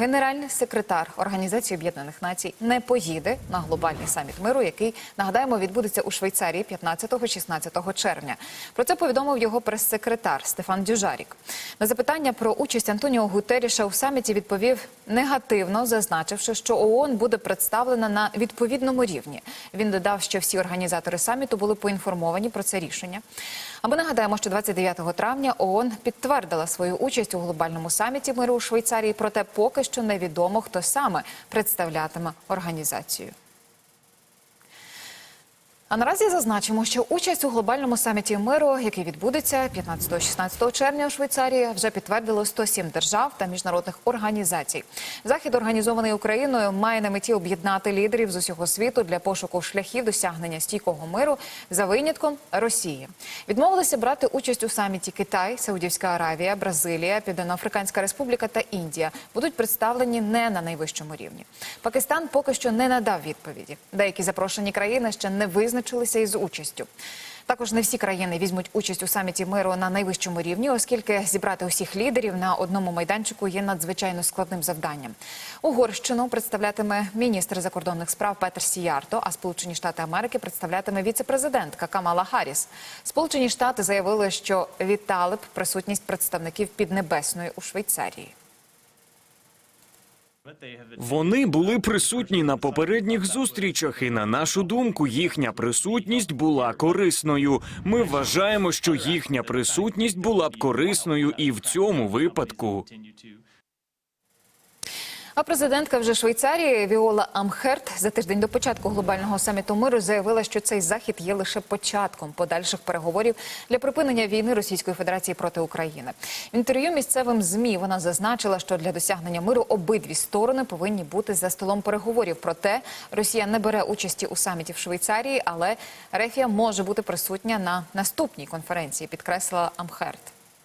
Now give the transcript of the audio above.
генеральний секретар Організації Об'єднаних Націй не поїде на глобальний саміт миру, який нагадаємо відбудеться у Швейцарії 15-16 червня. Про це повідомив його прес-секретар Стефан Дюжарік. На запитання про участь Антоніо Гутеріша у саміті відповів негативно, зазначивши, що ООН буде представлена на відповідному рівні. Він додав, що всі організатори саміту були поінформовані про це рішення. А ми нагадаємо, що 29 травня ООН підтвердила свою участь у глобальному саміті миру у Швейцарії, проте поки що невідомо, хто саме представлятиме організацію. А наразі зазначимо, що участь у глобальному саміті миру, який відбудеться 15-16 червня у Швейцарії, вже підтвердило 107 держав та міжнародних організацій. Захід, організований Україною, має на меті об'єднати лідерів з усього світу для пошуку шляхів досягнення стійкого миру за винятком Росії. Відмовилися брати участь у саміті Китай, Саудівська Аравія, Бразилія, Південноафриканська Республіка та Індія. Будуть представлені не на найвищому рівні. Пакистан поки що не надав відповіді. Деякі запрошені країни ще не визначилися із участю. Також не всі країни візьмуть участь у саміті миру на найвищому рівні, оскільки зібрати усіх лідерів на одному майданчику є надзвичайно складним завданням. Угорщину представлятиме міністр закордонних справ Петер Сіярто, а Сполучені Штати Америки представлятиме віце-президентка Камала Харріс. Сполучені Штати заявили, що вітали б присутність представників Піднебесної у Швейцарії. Вони були присутні на попередніх зустрічах, і на нашу думку, їхня присутність була корисною. Ми вважаємо, що їхня присутність була б корисною і в цьому випадку. А президентка вже Швейцарії Віола Амхерт за тиждень до початку глобального саміту миру заявила, що цей захід є лише початком подальших переговорів для припинення війни Російської Федерації проти України. В інтерв'ю місцевим змі вона зазначила, що для досягнення миру обидві сторони повинні бути за столом переговорів. Проте Росія не бере участі у саміті в Швейцарії, але Рефія може бути присутня на наступній конференції, підкреслила Амхерт.